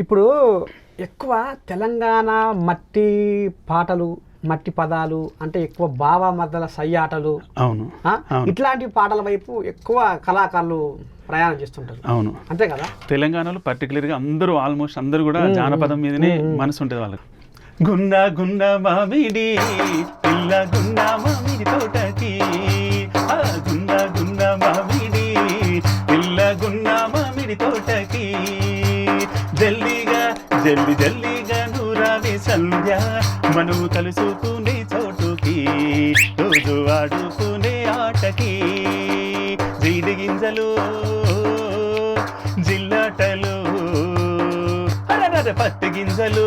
ఇప్పుడు ఎక్కువ తెలంగాణ మట్టి పాటలు మట్టి పదాలు అంటే ఎక్కువ బావ మద్దల సయ్యాటలు అవును. ఇట్లాంటి పాటల వైపు ఎక్కువ కళాకారులు ప్రయాణం చేస్తుంటారు. అవును. అంతే కదా? తెలంగాణలో పర్టికులర్గా అందరూ ఆల్మోస్ట్ అందరూ కూడా జానపదం మీదనే మనసు ఉంటుంది వాళ్ళకి. గుండ గుండ మామిడి పిల్ల గుండ జల్లి జల్లిగా నూరావి సంధ్య. మనము కలుసుకునే చోటుకి రోజు ఆడుకునే ఆటకి. జీడి గింజలు జిల్లాటలు పత్తి గింజలు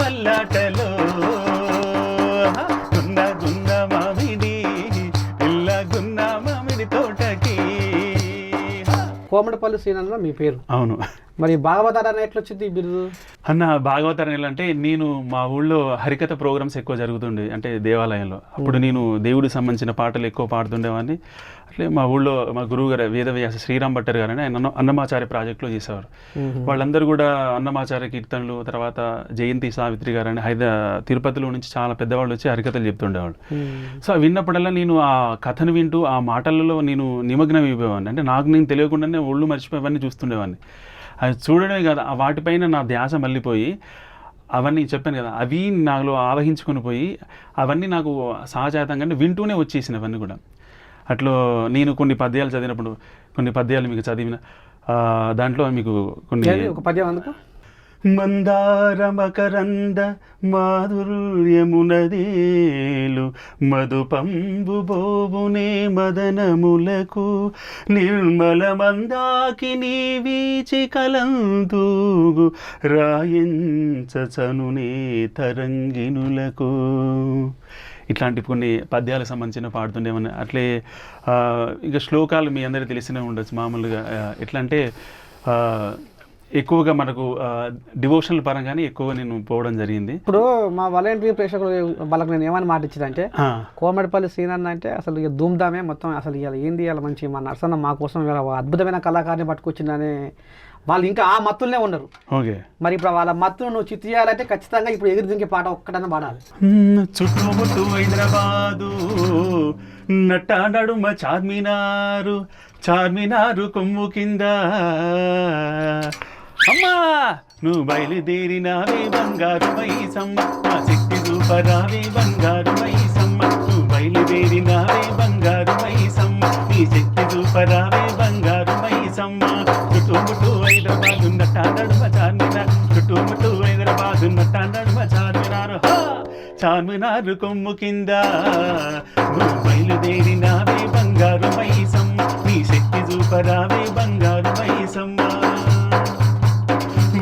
పల్లాటలు. గున్న గున్న మామిడి పిల్ల గున్న మామిడి తోటకి. కోమడపల్లి శ్రీనంలో మీ పేరు? అవును. మరి భాగవతారు ఎట్లా వచ్చింది బిరుదు? అన్న భాగవతారం ఎలా అంటే నేను మా ఊళ్ళో హరికథ ప్రోగ్రామ్స్ ఎక్కువ జరుగుతుండే అంటే దేవాలయంలో. అప్పుడు నేను దేవుడికి సంబంధించిన పాటలు ఎక్కువ పాడుతుండేవాడిని. అట్లే మా ఊళ్ళో మా గురువు గారు వేదవ్యాస శ్రీరామ్ భట్టర్ గారు అని ఆయన అన్న- అన్నమాచార్య ప్రాజెక్ట్లో చేసేవారు. వాళ్ళందరూ కూడా అన్నమాచార్య కీర్తనలు తర్వాత జయంతి సావిత్రి గారు అని హైదరా తిరుపతిలో నుంచి చాలా పెద్దవాళ్ళు వచ్చి హరికథలు చెప్తుండేవాళ్ళు. సో విన్నప్పుడల్లా నేను ఆ కథను వింటూ ఆ మాటలలో నేను నిమగ్నం అయిపోయేవాడిని అంటే నాకు నేను తెలియకుండానే ఒళ్ళు మర్చిపోయేవన్నీ చూస్తుండేవాడిని. అది చూడడమే కాదు ఆ వాటిపైన నా ధ్యాస మళ్ళీపోయి అవన్నీ చెప్పాను కదా అవి నాలో ఆవహించుకొని పోయి అవన్నీ నాకు సహజాతంగా వింటూనే వచ్చేసినవి అవన్నీ కూడా. అట్లో నేను కొన్ని పద్యాలు చదివినప్పుడు కొన్ని పద్యాలు మీకు చదివిన దాంట్లో మీకు కొన్ని ఒక పద్యం అందుకు మందార మకరంద మాధుర్యమునదేలు మధుపంబు బోవునే మదనములకు నిర్మల మందాకి నీ వీచి కలంతూగు రాయించచనునే తరంగినులకు ఇట్లాంటి కొన్ని పద్యాలకు సంబంధించిన పాడుతుండేమని అట్లే ఇక శ్లోకాలు మీ అందరికీ తెలిసినే ఉండొచ్చు మామూలుగా. ఎట్లా అంటే ఎక్కువగా మనకు డివోషనల్ పరంగానే ఎక్కువగా నేను పోవడం జరిగింది. ఇప్పుడు మా వాలంటీర్ ప్రేక్షకులు వాళ్ళకి నేను ఏమని మాట ఇచ్చిందంటే ఆ, కోమడిపల్లి సీనన్న అంటే అసలు ఇక ధూమ్ధామే మొత్తం అసలు ఇవాళ ఏంది ఇవాళ మంచి మా నరసన్న మా కోసం అద్భుతమైన కళాకారిని పట్టుకొచ్చిందని వాళ్ళు ఇంకా ఆ మత్తులనే ఉన్నారు. ఓకే. మరి ఇప్పుడు వాళ్ళ మత్తును నువ్వు చిత్తు చేయాలంటే ఖచ్చితంగా ఇప్పుడు ఎగిరి దింకే పాట ఒక్కటన్నా పాడాలి. చుట్టుముట్టు హైదరాబాదు నట్ట నడుమ చార్మినారు చార్మినారు కొమ్ము కింద. అమ్మా! నువ్వు బయలుదేరినావే బంగారు మైసమ్మ నా శక్తి రూపరావే బంగారు మైసమ్మ నువ్వు బయలుదేరినావే బంగారు మైసమ్మ నీ శక్తి రూపరావే బంగారు మైసమ్మ చుట్టుముట్టు హైదరాబాద్ నట్ట నడుమ చార్మినార్. చుట్టుముట్టు హైదరాబాద్ నట్ట నడుమ చార్మినారు. చార్మినారు కొమ్ము కింద. నువ్వు బయలుదేరినావే బంగారు మైసమ్మ నీ శక్తి రూపరావే బంగారు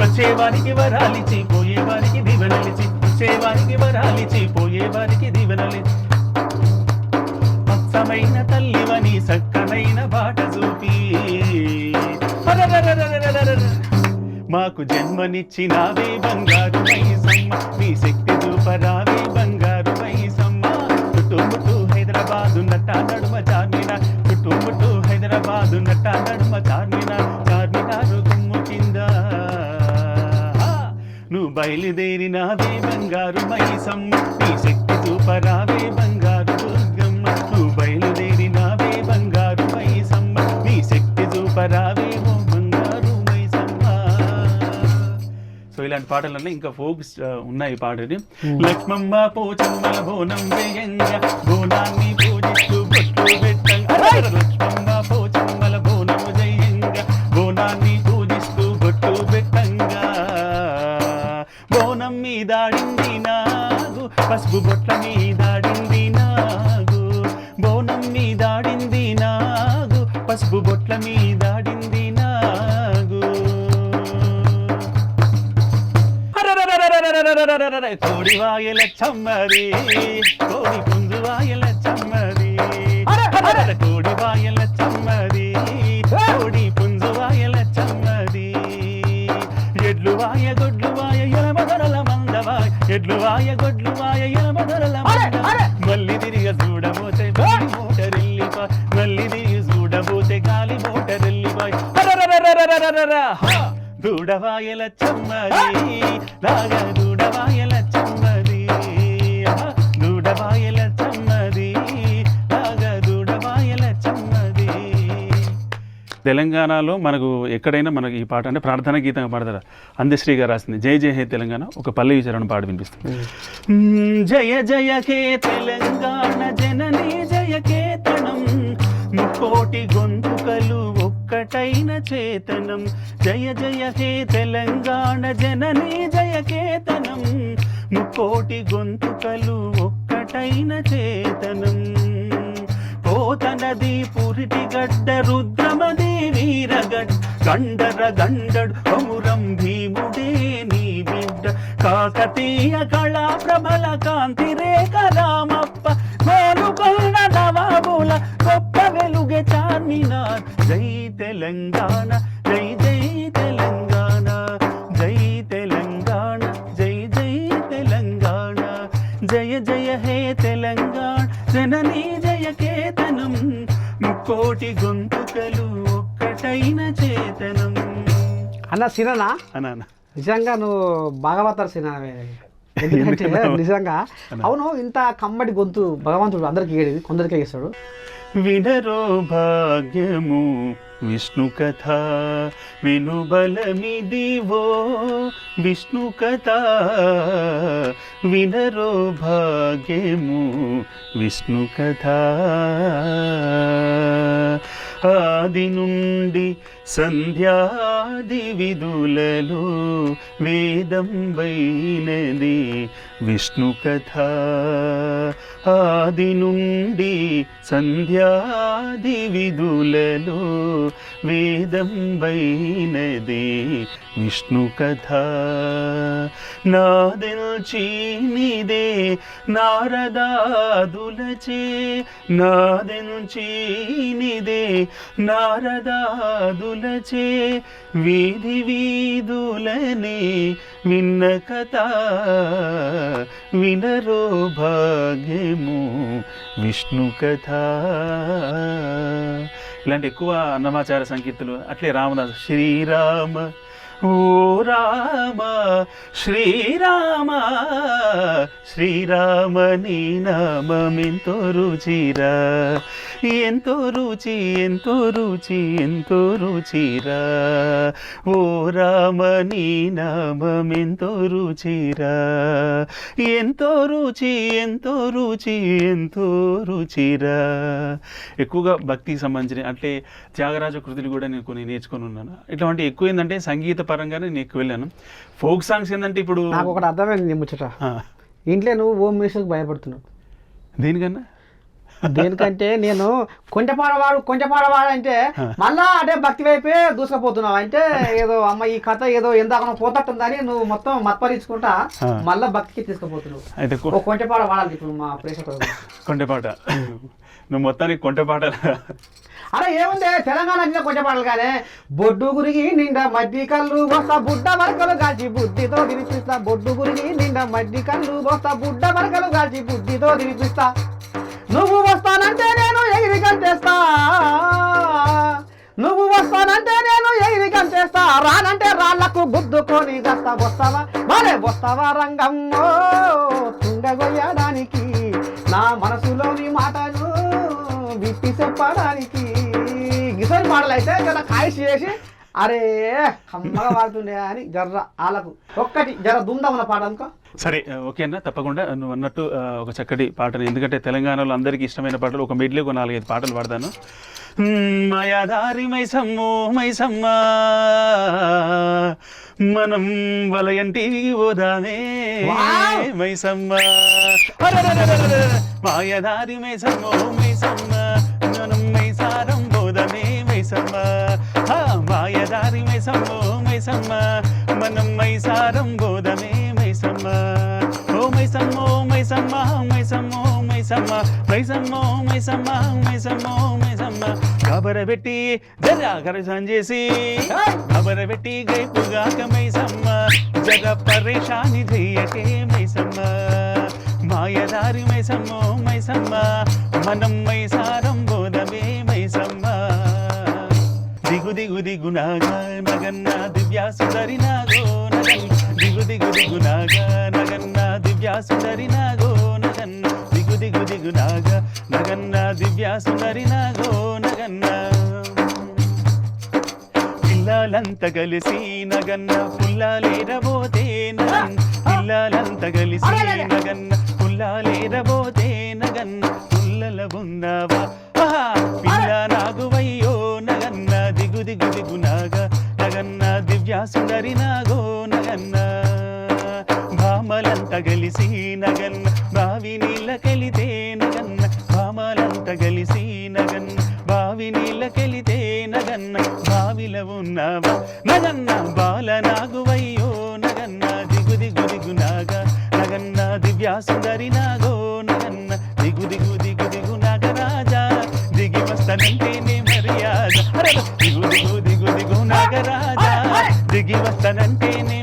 వచ్చేవారికి వరాలిచి పోయేవారికి దీవెనలిచి వచ్చేవారికి వరాలిచి పోయేవారికి దీవెనలిచి అచ్చమైన తల్లివని సక్కనైన బాట చూపి. మాకు జన్మనిచ్చినావే బంగారు మైసమ్మ నీ శక్తి చూపరావే బంగారు మైసమ్మ. కుటుంబ హైదరాబాదు నట్ట నడుమ నువ్వు బయలుదేరినావే బంగారు మైసమ్మ నీ శక్తి చూపరావే బంగారు దుర్గమ్మ. నువ్వు బయలుదేరినావే బంగారు మైసమ్మ నీ శక్తి చూపరావే ఓ బంగారు మైసమ్మ సో ఇలాంటి పాటలన్నీ ఇంకా ఫోక్స్ ఉన్నాయి పాటని లక్ష్మమ్మ పోచమ్మల బోనం వేయంగా. బోనాన్ని పూజిస్తూ పెట్టంగా లక్ష్మమ్మ మబ్బు బొట్ల మీదాడింది నాగు బోనం మీదాడింది నాగు పసుపు బొట్ల మీదాడింది నాగు. కోడి వాయల చమ్మరి కోడి పుంజు వాయల చమ్మరి కోడి వాయల చమ్మరి కోడి పుంజు వాయల చమ్మరి ఎడ్లు వాయ గొడ్లు వాయ ఎలమదొరల మందవాయ ఎడ్లు వాయ గొడ్లు వాయ తిరిగి చూడబోతే గాలి మోటరెల్లిపోయి మళ్ళీ తిరిగి చూడబోతే గాలి మోటరెల్లిపోయి దూడవాయల చమ్మది లాగా దూడవాయల తెలంగాణలో మనకు ఎక్కడైనా మనకి ఈ పాట అంటే ప్రార్థనా గీతంగా పాడతారు? అందశ్రీ గారు రాసింది. జయ జయ హే తెలంగాణ ఒక పల్లవి చరణం పాట వినిపిస్తుంది. జయ జయ హే తెలంగాణ జననీ జయ కేతనం. ముక్కోటి గొంతుకలు ఒక్కటైన చేతనం. జయ జయ హే తెలంగాణ జననీ జయ కేతనం. ముక్కోటి గొంతుకలు ఒక్కటైన చేతనం. పోతనది పురిటి గడ్డ రుద్రమది వీరగడ్. గండర గండడు అమురం భీముడే నీ బిడ్డ. కాకతీయ కళా ప్రబల కాంతి రేఖ రామప్ప. మేలుకొన్న నవాబుల గొప్ప వెలుగె చార్మినార్. జై తెలంగాణ. ముక్కోటి గొంతుకలు ఒక్కటైన చేతనం. అన్న సిననా అన్నా నిజంగా నువ్వు భాగవతారు ఎందుకంటే నిజంగా అవును ఇంత కమ్మడి గొంతు భగవంతుడు అందరికి కొందరికే ఇస్తాడు. వినరో భాగ్యము. విష్ణు కథ వినుబలమిదివో విష్ణు కథ వినరో భాగ్యము విష్ణు కథ ఆది నుండి సంధ్యాది విధులలో వేదం వైనది విష్ణు కథ ఆది నుండి సంధ్యా సంధ్యాది విధులలో వేదంబైనది విష్ణు కథ. నాదెల్చి నారదాదులచే. నాదెల్చి నారదాదులచే. వీధి వీధులనే విన్న కథ వినరో భాగ్యము విష్ణు కథ. ఇలాంటి ఎక్కువ అన్నమాచార సంకీర్తులు అట్లే రామదాస్ శ్రీరామ ఓ రామ శ్రీరామ శ్రీరామ నీ నామెంతో రుచిరా ఎంతో రుచి ఎంతో రుచి ఎంతో రుచిరా ఓ రామ నీ నామెంతో రుచిరా ఎంతో రుచి ఎంతో రుచి ఎంతో రుచిరా ఎక్కువగా భక్తికి సంబంధించిన అంటే త్యాగరాజ కృతులు కూడా నేను కొన్ని నేర్చుకొని ఉన్నాను. ఇట్లాంటి ఎక్కువ ఏంటంటే సంగీత పరంగానే నేను ఎక్కువ వెళ్ళాను. ఫోక్ సాంగ్స్ ఏంటంటే ఇప్పుడు నాకు ఒకటి అర్థమైంది నీ ముచ్చట. ఇంట్లో నువ్వు ఓం మినిస్టర్కి భయపడుతున్నావు. దేనికన్నా? దేనికంటే నేను కొంచెపాడవాడు కొంచెపాడవాడు అంటే మళ్ళా అదే భక్తి వైపే దూసుకుపోతున్నావు. అంటే ఏదో అమ్మ ఈ కథ ఏదో ఎందాక పోతట్టుందని నువ్వు మొత్తం మత్పరించుకుంటా. మళ్ళా భక్తికి తీసుకుపోతున్నావు. అయితే కొంచెపాడ వాడాలి ఇప్పుడు మా ప్రేక్షకులు కొంటెపాట నువ్వు మొత్తానికి కొంటెపాట అరే ఏముంది? తెలంగాణ నిండా కొంచెం పాటలు కానీ బొడ్డు గురిగి నిండా మడ్డి కళ్ళు వస్తా బుడ్డ వరకలు కాల్చి బుద్ధితో తినిపిస్తా బొడ్డు గురిగి నిండా మడ్డి కళ్ళు వస్తా బుడ్డ వరకలు కాల్చి బుద్ధితో తినిపిస్తా నువ్వు వస్తానంటే నేను ఎగిరి కంటేస్తా. నువ్వు వస్తానంటే నేను ఎగిరి కంటేస్తా. రానంటే రాళ్ళకు గుద్దుకొని దస్తా వస్తావా? మరే వస్తావా రంగమ్మో తుంగగొయ్యడానికి నా మనసులోని మాటలు విప్పి చెప్పడానికి. పాటలు అయితే జర కాయసి చేసి అరే కమ్మగా పాడుతుండే అని జర్ర ఆలకు. ఒక్కటి జర దుమ్దమన్న పాట అనుకో. సరే ఓకే అన్న తప్పకుండా. నువ్వు అన్నట్టు ఒక చక్కటి పాటను ఎందుకంటే తెలంగాణలో అందరికీ ఇష్టమైన పాటలు ఒక మెడ్లీ ఒక నాలుగైదు పాటలు పాడతాను. మాయాదారి మైసమ్ము మైసమ్మ. మనం వలయంటివి వావ్! మైసమ్మ! మాయదారి మైసమ్ము మైసమ్మ. మైసమ్మ. మాయదారి మైసమ్ము మైసమ్మ. మనం మైసారం పోదామే మైసమ్మ. ఓ మైసమ్మ ఓ మైసమ్మ మైసమ్మ మైసమ్మ. మైసమ్మ మైసమ్మ మైసమ్మ ఓ మైసమ్మ. కబరబెట్టి జరాగర సంజేసి కబరబెట్టి గైపుగాక మైసమ్మ. జగ పరేషాని చెయ్యకే మైసమ్మ. మాయదారి మైసమ్మ మైసమ్మ. మనం మైసారం బోధమే మైసమ్మ దిగు దిగు దిగు నాగా నగన్న దివ్యా సుందరి నాగో నగన్న దిగు దిగు దిగు నాగా నగన్న దివ్యా సుందరి నాగో నగన్న దిగు దిగు దిగు నాగా నగన్న దివ్యా సుందరి నాగో నగన్న పిల్లలంతా కలిసి నగన్న పుల్లాలేరబోతే నగన్న పిల్లలంతా కలిసి నగన్న పుల్లాలేరబోతే నగన్న పుల్లల ఆహా! పిల్ల నాగువయ్యో దిగు దిగు దిగు నాగ నగన్న దివ్యా సుందరి నాగో నగన్న. భామలంత గలిసి నగన్న. బావి నీళ్ళ కలితే నగన్న. భామలంత గలిసి నగన్న. బావి నీళ్ళ కలితే నగన్న. బావిల ఉన్నావా నగన్న. బాల నాగువయ్యో నగన్న. దిగు దిగు దిగు నాగ నగన్న. దివ్యా సుందరి నాగో నగన్న. దిగు దిగు దిగు దిగు నాగరాజా దిగి వస్తానంటేనే దిగు దిగు దిగు దిగు నాగరాజా. దిగి వస్తానంటేనే